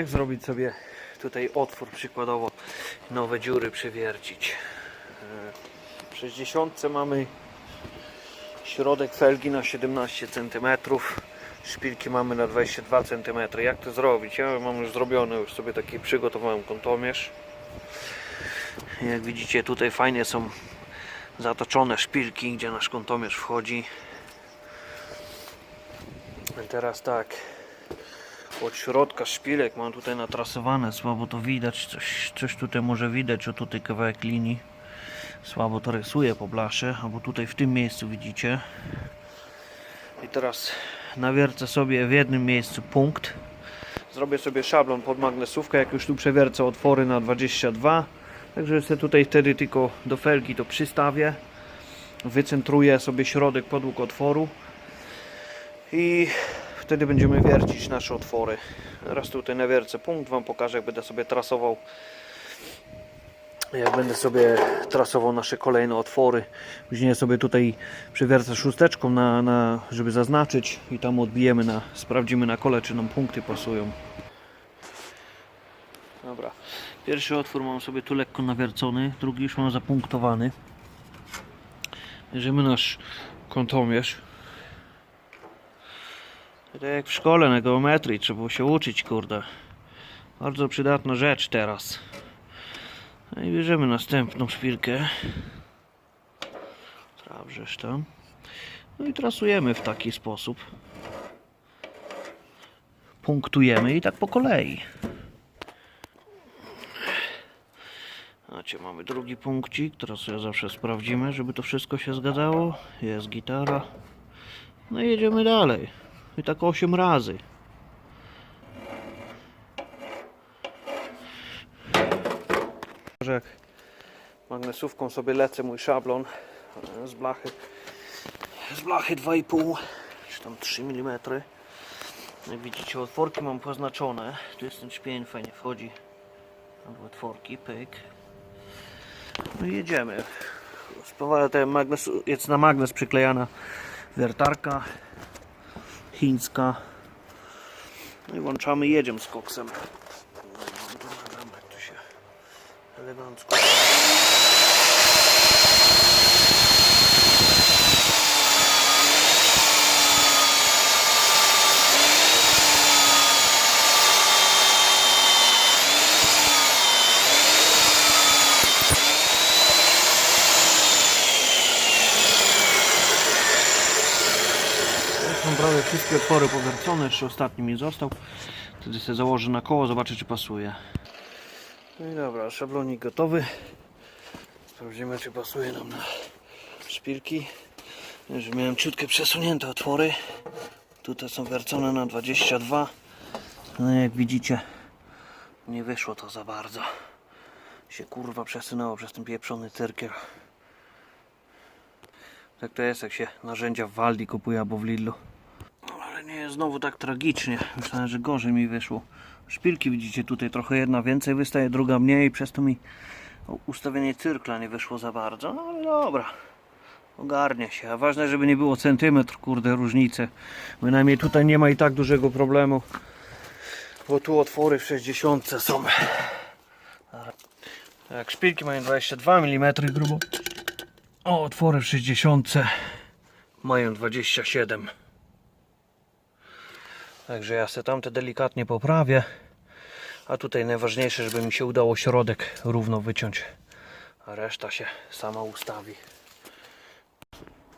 Jak zrobić sobie tutaj otwór przykładowo, nowe dziury przywiercić. E, W 60 mamy środek felgi na 17 cm, szpilki mamy na 22 cm. Jak to zrobić? Ja mam już zrobione, już sobie taki przygotowałem kątomierz. Jak widzicie tutaj fajnie są zatoczone szpilki, gdzie nasz kątomierz wchodzi. Teraz tak, od środka szpilek mam tutaj natrasowane, słabo to widać, coś, coś tutaj może widać, o tutaj kawałek linii. Słabo to rysuje po blasze, albo tutaj w tym miejscu widzicie. I teraz nawiercę sobie w jednym miejscu punkt. Zrobię sobie szablon pod magnesówkę, jak już tu przewiercę otwory na 22. Także sobie tutaj wtedy tylko do felgi to przystawię. Wycentruję sobie środek podłóg otworu. I wtedy będziemy wiercić nasze otwory. Raz tutaj nawiercę punkt, Wam pokażę jak będę sobie trasował jak będę sobie trasował nasze kolejne otwory. Później sobie tutaj przewiercę szósteczką, na, na, żeby zaznaczyć i tam odbijemy, na, sprawdzimy na kole czy nam punkty pasują. Dobra, pierwszy otwór mam sobie tu lekko nawiercony, drugi już mam zapunktowany. Bierzemy nasz kątomierz. Tak jak w szkole na geometrii trzeba było się uczyć, kurde. Bardzo przydatna rzecz teraz. No i bierzemy następną szpilkę. Sprawdźesz tam. No i trasujemy w taki sposób. Punktujemy i tak po kolei. Macie, mamy drugi punkcik, teraz sobie zawsze sprawdzimy, żeby to wszystko się zgadzało. Jest gitara. No i jedziemy dalej. I tak 8 razy. Jak magnesówką sobie lecę mój szablon e, z blachy z blachy 2,5 czy tam 3 mm jak widzicie otworki mam poznaczone. Tu jest ten szpień fajnie wchodzi. Albo otworki, pyk. No i jedziemy. Spowalę ten magnes, jest na magnes przyklejana wiertarka chińska. No i włączamy jedziemy z koksem. No, elegancko Mam prawie wszystkie otwory powiercone, jeszcze ostatni mi został. Wtedy sobie założę na koło, zobaczę czy pasuje. No i dobra, szablonik gotowy. Sprawdzimy czy pasuje nam na szpilki. Już miałem ciutkie przesunięte otwory. Tutaj są wiercone na 22. No jak widzicie, nie wyszło to za bardzo. Się kurwa przesunęło przez ten pieprzony cyrkiel. Tak to jest, jak się narzędzia w Waldi kupuje albo w Lidlu. No, Ale nie jest znowu tak tragicznie. Myślałem, że gorzej mi wyszło. Szpilki widzicie tutaj trochę jedna więcej wystaje, druga mniej. Przez to mi ustawienie cyrkla nie wyszło za bardzo. No ale dobra. Ogarnie się. A ważne, żeby nie było centymetr, kurde, różnicy. Bynajmniej tutaj nie ma i tak dużego problemu. Bo tu otwory w 60 są. Jak szpilki mają 22 mm grubo. O, otwory w 60 mają 27. Także ja se tamte delikatnie poprawię. A tutaj najważniejsze, żeby mi się udało środek równo wyciąć. A reszta się sama ustawi.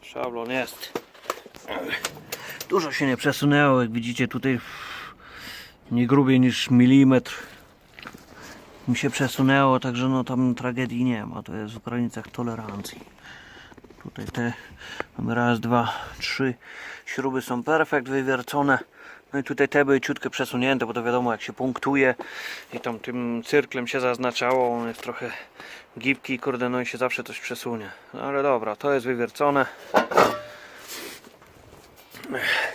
Szablon jest. Dużo się nie przesunęło, jak widzicie tutaj nie grubiej niż milimetr mi się przesunęło, także no tam tragedii nie ma. To jest w granicach tolerancji. Tutaj te mamy raz, dwa, trzy śruby są perfekt wywiercone. No i tutaj te były ciutkę przesunięte, bo to wiadomo jak się punktuje i tam tym cyrklem się zaznaczało, on jest trochę gibki, kurde, no i się zawsze coś przesunie. No ale dobra, to jest wywiercone.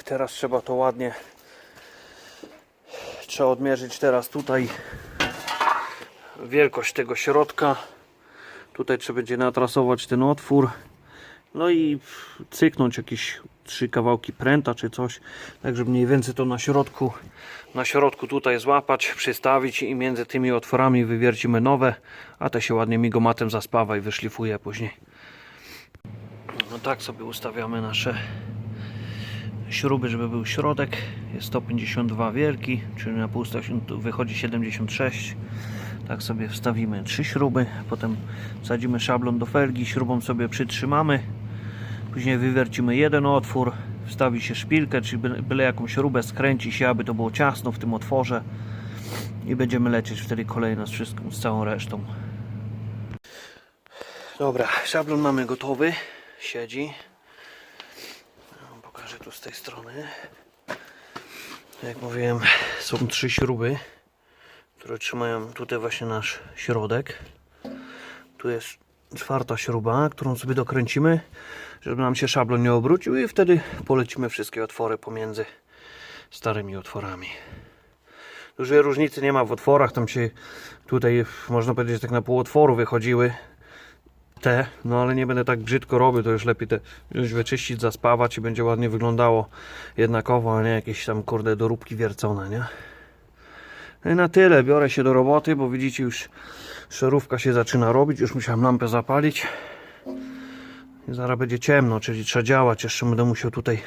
Teraz trzeba to ładnie trzeba odmierzyć teraz tutaj wielkość tego środka. Tutaj trzeba będzie natrasować ten otwór. No i cyknąć jakiś trzy kawałki pręta czy coś, tak żeby mniej więcej to na środku, na środku tutaj złapać, przystawić i między tymi otworami wywiercimy nowe, a te się ładnie migomatem zaspawa i wyszlifuje później. No tak sobie ustawiamy nasze śruby, żeby był środek. Jest 152 wielki, czyli na pół wychodzi 76. Tak sobie wstawimy trzy śruby, potem wsadzimy szablon do felgi, śrubą sobie przytrzymamy. Później wywiercimy jeden otwór, wstawi się szpilkę, czy byle, jakąś śrubę skręci się, aby to było ciasno w tym otworze. I będziemy lecieć wtedy kolejno z wszystkim, z całą resztą. Dobra, szablon mamy gotowy, siedzi. Pokażę tu z tej strony. Jak mówiłem, są trzy śruby, które trzymają tutaj właśnie nasz środek. Tu jest czwarta śruba, którą sobie dokręcimy, żeby nam się szablon nie obrócił i wtedy polecimy wszystkie otwory pomiędzy starymi otworami. Dużej różnicy nie ma w otworach, tam się tutaj można powiedzieć tak na pół otworu wychodziły te, no ale nie będę tak brzydko robił, to już lepiej te już wyczyścić, zaspawać i będzie ładnie wyglądało jednakowo, a nie jakieś tam kurde doróbki wiercone, nie? I na tyle, biorę się do roboty, bo widzicie już szerówka się zaczyna robić, już musiałem lampę zapalić. I zaraz będzie ciemno, czyli trzeba działać, jeszcze będę musiał tutaj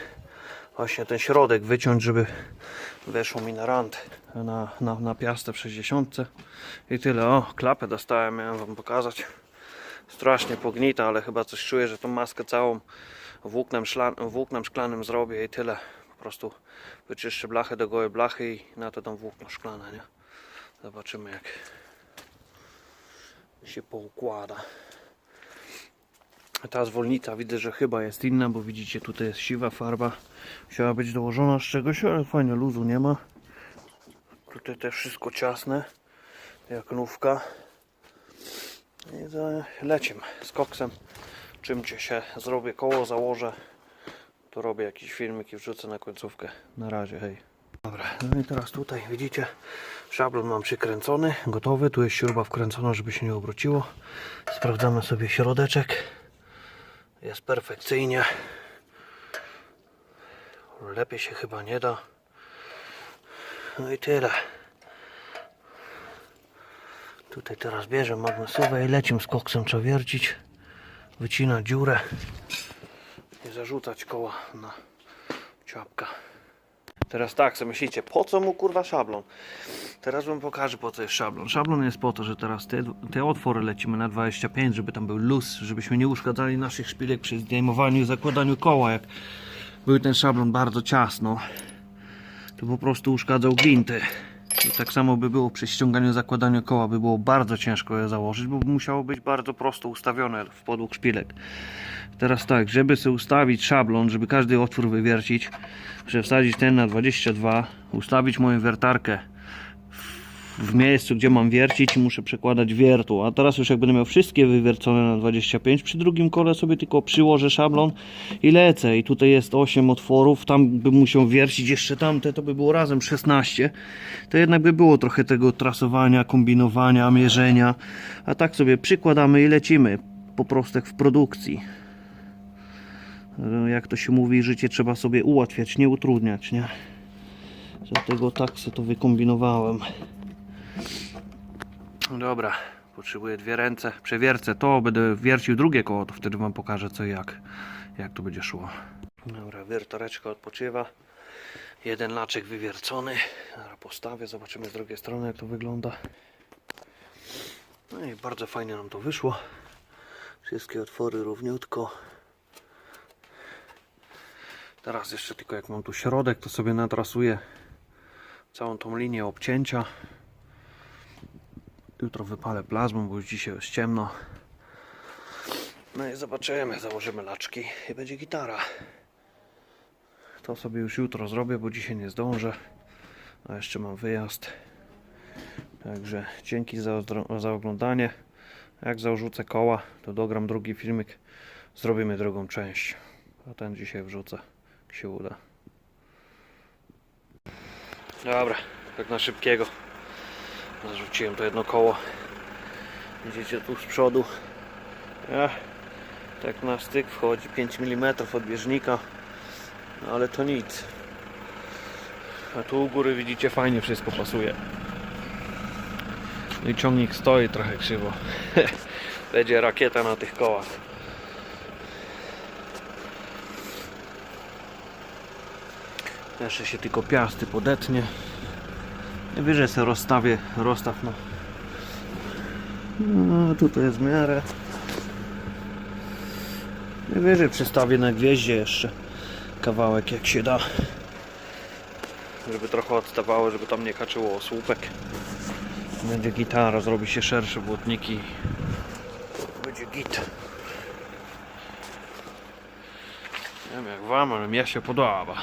właśnie ten środek wyciąć, żeby weszło mi na rand, na, na, na piastę w 60 i tyle, o klapę dostałem, miałem wam pokazać. Strasznie pognita, ale chyba coś czuję, że tą maskę całą włóknem, szla, włóknem szklanym zrobię i tyle. Po prostu wyczyszczę blachę do gołej blachy i na to tam włókno szklane, nie? Zobaczymy jak się poukłada. Ta zwolnica widzę, że chyba jest inna, bo widzicie tutaj jest siwa farba. Musiała być dołożona z czegoś, ale fajnie luzu nie ma. Tutaj też wszystko ciasne, jak nówka. I lecimy z koksem. Czym cię się zrobię koło, założę, to robię jakiś filmik i wrzucę na końcówkę. Na razie, hej. Dobra, no i teraz tutaj widzicie, szablon mam przykręcony, gotowy. Tu jest śruba wkręcona, żeby się nie obróciło. Sprawdzamy sobie środeczek. Jest perfekcyjnie. Lepiej się chyba nie da. No i tyle. Tutaj teraz bierze magnesówę i lecimy z koksem, trzeba wiercić, wycinać dziurę i zarzucać koła na ciapka. Teraz tak, sobie myślicie, po co mu kurwa szablon? Teraz wam pokażę po co jest szablon. Szablon jest po to, że teraz te, te otwory lecimy na 25, żeby tam był luz, żebyśmy nie uszkadzali naszych szpilek przy zdejmowaniu i zakładaniu koła. Jak był ten szablon bardzo ciasno, to po prostu uszkadzał gwinty. I tak samo by było przy ściąganiu, zakładaniu koła, by było bardzo ciężko je założyć, bo musiało być bardzo prosto ustawione w podług szpilek. Teraz tak, żeby sobie ustawić szablon, żeby każdy otwór wywiercić, muszę wsadzić ten na 22, ustawić moją wiertarkę w miejscu, gdzie mam wiercić i muszę przekładać wiertło. A teraz już jak będę miał wszystkie wywiercone na 25, przy drugim kole sobie tylko przyłożę szablon i lecę. I tutaj jest 8 otworów, tam bym musiał wiercić jeszcze tamte, to by było razem 16. To jednak by było trochę tego trasowania, kombinowania, mierzenia. A tak sobie przykładamy i lecimy. Po prostu jak w produkcji. Jak to się mówi, życie trzeba sobie ułatwiać, nie utrudniać, nie? Dlatego tak sobie to wykombinowałem. Dobra, potrzebuję dwie ręce. Przewiercę to, będę wiercił drugie koło, to wtedy Wam pokażę co i jak, jak to będzie szło. Dobra, wiertareczka odpoczywa. Jeden laczek wywiercony. Zaraz postawię, zobaczymy z drugiej strony jak to wygląda. No i bardzo fajnie nam to wyszło. Wszystkie otwory równiutko. Teraz jeszcze tylko jak mam tu środek, to sobie natrasuję całą tą linię obcięcia. Jutro wypalę plazmą, bo już dzisiaj jest ciemno. No i zobaczymy, założymy laczki i będzie gitara. To sobie już jutro zrobię, bo dzisiaj nie zdążę. A jeszcze mam wyjazd. Także dzięki za, za oglądanie. Jak zarzucę koła, to dogram drugi filmik. Zrobimy drugą część. A ten dzisiaj wrzucę, jak się uda. Dobra, tak na szybkiego. Zarzuciłem to jedno koło. Widzicie tu z przodu. Ja, tak na styk wchodzi 5 mm odbieżnika. No ale to nic. A tu u góry widzicie fajnie wszystko pasuje. No i ciągnik stoi trochę krzywo. Będzie rakieta na tych kołach. Jeszcze się tylko piasty podetnie. Najwyżej sobie rozstawię rozstaw no. No tutaj jest w miarę. Najwyżej przystawię na gwieździe jeszcze kawałek jak się da. Żeby trochę odstawało, żeby tam nie kaczyło o słupek. Będzie gitara, zrobi się szersze błotniki. Będzie git. Nie wiem jak wam, ale mnie się podoba.